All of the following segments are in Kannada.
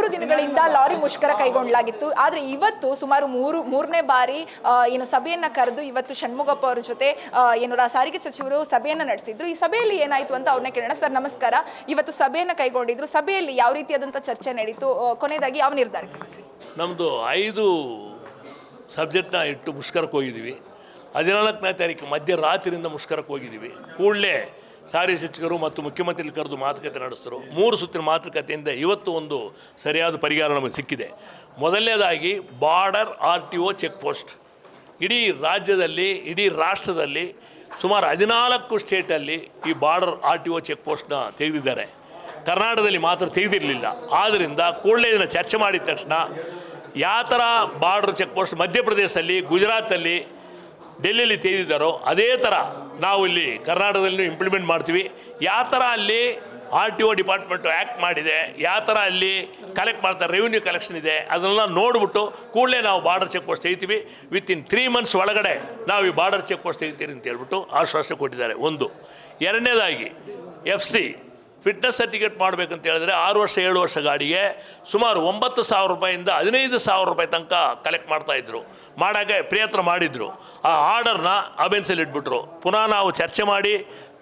ಮೂರು ದಿನಗಳಿಂದ ಲಾರಿ ಮುಷ್ಕರ ಕೈಗೊಳ್ಳಲಾಗಿತ್ತು ಆದರೆ ಇವತ್ತು ಸುಮಾರು ಮೂರು, ಮೂರನೇ ಬಾರಿ ಏನು ಸಭೆಯನ್ನ ಕರೆದು ಇವತ್ತು ಷಣ್ಮುಗಪ್ಪ ಅವರ ಜೊತೆ ಏನು ಸಾರಿಗೆ ಸಚಿವರು ಸಭೆಯನ್ನ ನಡೆಸಿದ್ರು. ಈ ಸಭೆಯಲ್ಲಿ ಏನಾಯ್ತು ಅಂತ ಅವ್ರನ್ನ ಕೇಳೋಣ. ಸರ್, ನಮಸ್ಕಾರ. ಇವತ್ತು ಸಭೆಯನ್ನ ಕೈಗೊಂಡಿದ್ರು. ಸಭೆಯಲ್ಲಿ ಯಾವ ರೀತಿಯಾದಂಥ ಚರ್ಚೆ ನಡೀತು? ಕೊನೆಯದಾಗಿ ಯಾವ ನಿರ್ಧಾರ ನಮ್ಮದು ಐದು ಸಬ್ಜೆಕ್ಟ್ನ ಇಟ್ಟು ಮುಷ್ಕರಕ್ಕೆ ಹೋಗಿದ್ದೀವಿ. ಹದಿನಾಲ್ಕನೇ ತಾರೀಕು ಮಧ್ಯರಾತ್ರಿಯಿಂದ ಮುಷ್ಕರಕ್ಕೆ ಹೋಗಿದ್ದೀವಿ. ಕೂಡಲೇ ಸಾರಿಗೆ ಸಚಿವರು ಮತ್ತು ಮುಖ್ಯಮಂತ್ರಿ ಕರೆದು ಮಾತುಕತೆ ನಡೆಸಿದರು. ಮೂರು ಸುತ್ತಿನ ಮಾತುಕತೆಯಿಂದ ಇವತ್ತು ಒಂದು ಸರಿಯಾದ ಪರಿಹಾರ ನಮಗೆ ಸಿಕ್ಕಿದೆ. ಮೊದಲನೇದಾಗಿ border R T O check post. ಇಡೀ ರಾಜ್ಯದಲ್ಲಿ, ಇಡೀ ರಾಷ್ಟ್ರದಲ್ಲಿ ಸುಮಾರು ಹದಿನಾಲ್ಕು ಸ್ಟೇಟಲ್ಲಿ ಈ border R T O check ಪೋಸ್ಟ್ನ ತೆಗೆದಿದ್ದಾರೆ. ಕರ್ನಾಟಕದಲ್ಲಿ ಮಾತ್ರ ತೆಗೆದಿರಲಿಲ್ಲ. ಆದ್ದರಿಂದ ಕೂಡಲೇ ಇದನ್ನು ಚರ್ಚೆ ಮಾಡಿದ ತಕ್ಷಣ ಯಾವ ಥರ ಬಾರ್ಡರ್ ಚೆಕ್ ಪೋಸ್ಟ್ ಮಧ್ಯಪ್ರದೇಶದಲ್ಲಿ, ಗುಜರಾತಲ್ಲಿ, ಡೆಲ್ಲಿಯಲ್ಲಿ ತೆಗೆದಿದ್ದಾರೋ, ಅದೇ ಥರ ನಾವು ಇಲ್ಲಿ ಕರ್ನಾಟಕದಲ್ಲಿ ಇಂಪ್ಲಿಮೆಂಟ್ ಮಾಡ್ತೀವಿ. ಯಾವ ಥರ ಅಲ್ಲಿ R T O department act ಮಾಡಿದೆ, ಯಾವ ಥರ ಅಲ್ಲಿ ಕಲೆಕ್ಟ್ ಮಾಡ್ತಾರೆ ರೆವಿನ್ಯೂ ಕಲೆಕ್ಷನ್ ಇದೆ, ಅದನ್ನೆಲ್ಲ ನೋಡಿಬಿಟ್ಟು ಕೂಡಲೇ ನಾವು ಬಾರ್ಡರ್ ಚೆಕ್ ಪೋಸ್ಟ್ ತೆಗಿತೀವಿ. ವಿತ್ ಇನ್ ತ್ರೀ ಮಂತ್ಸ್ ಒಳಗಡೆ ನಾವು ಈ ಬಾರ್ಡರ್ ಚೆಕ್ ಪೋಸ್ಟ್ ತೆಗಿತೀರಿ ಅಂತ ಹೇಳ್ಬಿಟ್ಟು ಆಶ್ವಾಸನೆ ಕೊಟ್ಟಿದ್ದಾರೆ. ಒಂದು. ಎರಡನೇದಾಗಿ ಎಫ್ ಸಿ ಫಿಟ್ನೆಸ್ ಸರ್ಟಿಫಿಕೇಟ್ ಮಾಡಬೇಕಂತ ಹೇಳಿದ್ರೆ ಆರು ವರ್ಷ, ಏಳು ವರ್ಷ ಗಾಡಿಗೆ ಸುಮಾರು ಒಂಬತ್ತು ಸಾವಿರ ರೂಪಾಯಿಂದ ಹದಿನೈದು ಸಾವಿರ ರೂಪಾಯಿ ತನಕ ಕಲೆಕ್ಟ್ ಮಾಡ್ತಾ ಇದ್ರು. ಮಾಡೋಕ್ಕೆ ಪ್ರಯತ್ನ ಮಾಡಿದ್ರು. ಆ ಆರ್ಡರ್ನ ಅಬೆನ್ಸಲ್ಲಿ ಇಟ್ಬಿಟ್ರು. ಪುನಃ ನಾವು ಚರ್ಚೆ ಮಾಡಿ,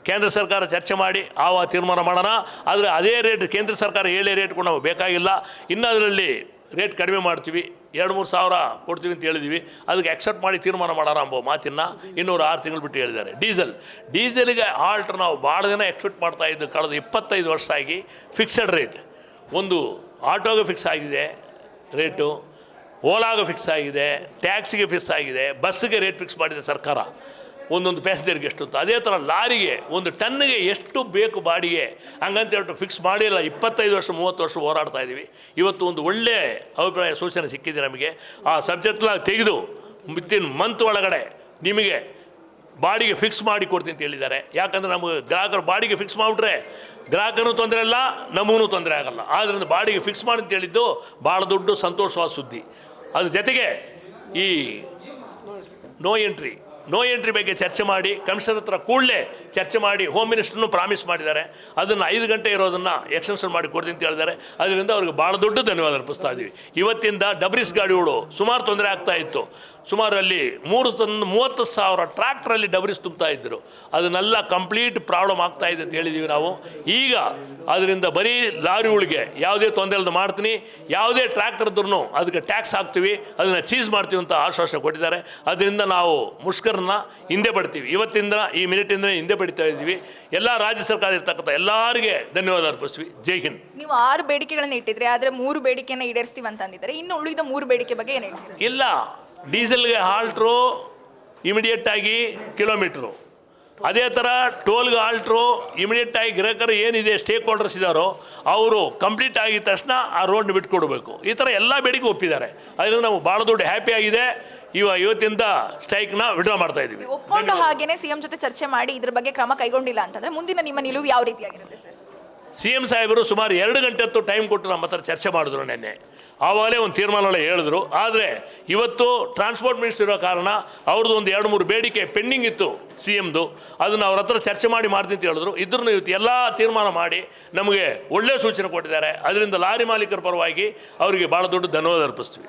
ಕೇಂದ್ರ ಸರ್ಕಾರ ಚರ್ಚೆ ಮಾಡಿ, ಆವ ತೀರ್ಮಾನ ಮಾಡೋಣ. ಆದರೆ ಅದೇ ರೇಟ್ ಕೇಂದ್ರ ಸರ್ಕಾರ ಹೇಳೇ ರೇಟ್ ಕೂಡ ನಾವು ಬೇಕಾಗಿಲ್ಲ. ಇನ್ನೂ ಅದರಲ್ಲಿ ರೇಟ್ ಕಡಿಮೆ ಮಾಡ್ತೀವಿ. ಎರಡು ಮೂರು ಸಾವಿರ ಕೊಡ್ತೀವಿ ಅಂತ ಹೇಳಿದ್ದೀವಿ ಅದಕ್ಕೆ ಅಕ್ಸೆಪ್ಟ್ ಮಾಡಿ ತೀರ್ಮಾನ ಮಾಡೋಣ ಅಂಬೋ ಮಾತಿನ ಇನ್ನೂರು ಆರು ತಿಂಗಳು ಬಿಟ್ಟು ಹೇಳಿದ್ದಾರೆ. ಡೀಸೆಲ್. ಡೀಸೆಲ್ಗೆ ಆಲ್ಟ್ರ್ ನಾವು ಭಾಳ ದಿನ ಎಕ್ಸ್ಪೆಕ್ಟ್ ಮಾಡ್ತಾ ಇದ್ದು ಕಳೆದ ಇಪ್ಪತ್ತೈದು ವರ್ಷ ಆಗಿ ಫಿಕ್ಸೆಡ್ ರೇಟ್ ಒಂದು ಆಟೋಗೆ ಫಿಕ್ಸ್ ಆಗಿದೆ ರೇಟು ಓಲಾಗೆ ಫಿಕ್ಸ್ ಆಗಿದೆ. ಟ್ಯಾಕ್ಸಿಗೆ ಫಿಕ್ಸ್ ಆಗಿದೆ. ಬಸ್ಸಿಗೆ ರೇಟ್ ಫಿಕ್ಸ್ ಮಾಡಿದೆ ಸರ್ಕಾರ. ಒಂದೊಂದು ಪ್ಯಾಸೆಂಜರ್ಗೆ ಎಷ್ಟು ಅಂತ ಅದೇ ಥರ ಲಾರಿಗೆ ಒಂದು ಟನ್ನಿಗೆ ಎಷ್ಟು ಬೇಕು ಬಾಡಿಗೆ, ಹಂಗಂತ ಹೇಳ್ಬಿಟ್ಟು ಫಿಕ್ಸ್ ಮಾಡಿಲ್ಲ. ಇಪ್ಪತ್ತೈದು ವರ್ಷ, ಮೂವತ್ತು ವರ್ಷ ಹೋರಾಡ್ತಾ ಇದ್ದೀವಿ ಇವತ್ತು ಒಂದು ಒಳ್ಳೆಯ ಅಭಿಪ್ರಾಯ, ಸೂಚನೆ ಸಿಕ್ಕಿದೆ ನಮಗೆ. ಆ ಸಬ್ಜೆಕ್ಟ್ನ ತೆಗೆದು ವಿತಿನ್ ಮಂತ್ ಒಳಗಡೆ ನಿಮಗೆ ಬಾಡಿಗೆ ಫಿಕ್ಸ್ ಮಾಡಿ ಕೊಡ್ತೀನಿ ಅಂತ ಹೇಳಿದ್ದಾರೆ. ಯಾಕಂದರೆ ನಮಗೆ ಗ್ರಾಹಕರು ಬಾಡಿಗೆ ಫಿಕ್ಸ್ ಮಾಡಿಬಿಟ್ರೆ ಗ್ರಾಹಕನೂ ತೊಂದರೆ ಇಲ್ಲ ನಮಗೂ ತೊಂದರೆ ಆಗಲ್ಲ. ಆದ್ದರಿಂದ ಬಾಡಿಗೆ ಫಿಕ್ಸ್ ಮಾಡಿ ಅಂತ ಹೇಳಿದ್ದು ಭಾಳ ದೊಡ್ಡ ಸಂತೋಷವಾದ ಸುದ್ದಿ. ಅದ್ರ ಜೊತೆಗೆ ಈ ನೋ ಎಂಟ್ರಿ ನೋ ಎಂಟ್ರಿ ಬಗ್ಗೆ ಚರ್ಚೆ ಮಾಡಿ, ಕಮಿಷನರ್ ಹತ್ರ ಕೂಡಲೇ ಚರ್ಚೆ ಮಾಡಿ ಹೋಮ್ ಮಿನಿಸ್ಟರ್ನು ಪ್ರಾಮಿಸ್ ಮಾಡಿದ್ದಾರೆ. ಅದನ್ನು ಐದು ಗಂಟೆ ಇರೋದನ್ನು ಎಕ್ಸ್ಟೆನ್ಷನ್ ಮಾಡಿ ಕೊಡ್ತೀನಿ ಅಂತ ಹೇಳಿದ್ದಾರೆ. ಅದರಿಂದ ಅವ್ರಿಗೆ ಭಾಳ ದೊಡ್ಡ ಧನ್ಯವಾದ ಅರ್ಪಿಸ್ತಾ ಇದ್ದೀವಿ. ಇವತ್ತಿಂದ ಡಬ್ರಿಸ್ ಗಾಡಿಗಳು ಸುಮಾರು ತೊಂದರೆ ಆಗ್ತಾ ಇತ್ತು. ಸುಮಾರು ಅಲ್ಲಿ ಮೂರು ತನ್, ಮೂವತ್ತು ಸಾವಿರ ಟ್ರ್ಯಾಕ್ಟ್ರಲ್ಲಿ ಡಬ್ರಿಸ್ ತುಂಬ್ತಾ ಇದ್ದರು ಅದನ್ನೆಲ್ಲ ಕಂಪ್ಲೀಟ್ ಪ್ರಾಬ್ಲಮ್ ಆಗ್ತಾ ಇದೆ ಅಂತ ಹೇಳಿದ್ದೀವಿ ನಾವು. ಈಗ ಅದರಿಂದ ಬರೀ ಲಾರಿಗಳಿಗೆ ಯಾವುದೇ ತೊಂದರೆ ಇಲ್ಲದೆ ಮಾಡ್ತೀನಿ. ಯಾವುದೇ ಟ್ರ್ಯಾಕ್ಟರ್ದ್ರು ಅದಕ್ಕೆ ಟ್ಯಾಕ್ಸ್ ಹಾಕ್ತೀವಿ. ಅದನ್ನು ಚೀಸ್ ಮಾಡ್ತೀವಿ ಅಂತ ಆಶ್ವಾಸನೆ ಕೊಟ್ಟಿದ್ದಾರೆ. ಅದರಿಂದ ನಾವು ಮುಷ್ಕರನ್ನ ಹಿಂದೆ ಪಡ್ತೀವಿ ಇವತ್ತಿಂದ ಈ ಮಿನಿಟಿಂದ ಹಿಂದೆ ಪಡಿತಾ ಇದ್ದೀವಿ. ಎಲ್ಲ ರಾಜ್ಯ ಸರ್ಕಾರ ಇರ್ತಕ್ಕಂಥ ಎಲ್ಲರಿಗೆ ಧನ್ಯವಾದ ಅರ್ಪಿಸ್ವಿ. ಜೈ ಹಿಂದ್. ನೀವು ಆರು ಬೇಡಿಕೆಗಳನ್ನ ಇಟ್ಟಿದ್ರೆ ಆದರೆ ಮೂರು ಬೇಡಿಕೆಯನ್ನು ಈಡೇರಿಸ್ತೀವಿ ಅಂತ ಅಂದಿದ್ದಾರೆ ಇನ್ನು ಉಳಿದ ಮೂರು ಬೇಡಿಕೆ ಬಗ್ಗೆ ಏನು ಹೇಳ್ತೀರಿ? ಇಲ್ಲ. ಡೀಸೆಲ್ಗೆ ಹಾಲ್ಟ್ರು ಇಮಿಡಿಯೇಟಾಗಿ ಕಿಲೋಮೀಟ್ರು ಅದೇ ಥರ ಟೋಲ್ಗೆ ಆಲ್ಟ್ರು ಇಮಿಡಿಯೇಟಾಗಿ ಗ್ರಾಹಕರು ಏನಿದೆ ಸ್ಟೇಕ್ ಹೋಲ್ಡರ್ಸ್ ಇದ್ದಾರೋ ಅವರು ಕಂಪ್ಲೀಟ್ ಆಗಿದ ತಕ್ಷಣ ಆ ರೋಡ್ ಬಿಟ್ಕೊಡ್ಬೇಕು. ಈ ಥರ ಎಲ್ಲ ಬೇಡಿಕೆ ಒಪ್ಪಿದ್ದಾರೆ. ಅದರಿಂದ ನಾವು ಭಾಳ ದೊಡ್ಡ ಹ್ಯಾಪಿ ಆಗಿದೆ. ಇವ ಇವತ್ತಿಂದ ಸ್ಟ್ರೈಕ್ನ ವಿಡ್ರಾ ಮಾಡ್ತಾ ಇದ್ದೀವಿ ಒಪ್ಪಂದ ಹಾಗೇನೆ ಸಿಎಂ ಜೊತೆ ಚರ್ಚೆ ಮಾಡಿ ಇದ್ರ ಬಗ್ಗೆ ಕ್ರಮ ಕೈಗೊಂಡಿಲ್ಲ ಅಂತಂದ್ರೆ ಮುಂದಿನ ನಿಮ್ಮ ನಿಲುವು ಯಾವ ರೀತಿಯಾಗಿರುತ್ತೆ ಸರ್? ಸಿ ಎಂ ಸಾಹೇಬರು ಸುಮಾರು ಎರಡು ಗಂಟೆ ಹೊತ್ತು ಟೈಮ್ ಕೊಟ್ಟು ನಮ್ಮ ಹತ್ರ ಚರ್ಚೆ ಮಾಡಿದ್ರು ನಿನ್ನೆ. ಆವಾಗಲೇ ಒಂದು ತೀರ್ಮಾನಗಳು ಹೇಳಿದ್ರು. ಆದರೆ ಇವತ್ತು ಟ್ರಾನ್ಸ್ಪೋರ್ಟ್ ಮಿನಿಸ್ಟರ್ ಇರೋ ಕಾರಣ ಅವ್ರದ್ದು ಒಂದು ಎರಡು ಮೂರು ಬೇಡಿಕೆ ಪೆಂಡಿಂಗ್ ಇತ್ತು ಸಿ ಎಮ್ದು ಅದನ್ನು ಅವ್ರ ಹತ್ರ ಚರ್ಚೆ ಮಾಡಿ ಮಾಡ್ತೀನಿ ಅಂತ ಹೇಳಿದ್ರು. ಇದ್ರೂ ಇವತ್ತು ಎಲ್ಲ ತೀರ್ಮಾನ ಮಾಡಿ ನಮಗೆ ಒಳ್ಳೆಯ ಸೂಚನೆ ಕೊಟ್ಟಿದ್ದಾರೆ. ಅದರಿಂದ ಲಾರಿ ಮಾಲೀಕರ ಪರವಾಗಿ ಅವರಿಗೆ ಭಾಳ ದೊಡ್ಡ ಧನ್ಯವಾದ ಅರ್ಪಿಸ್ತೀವಿ.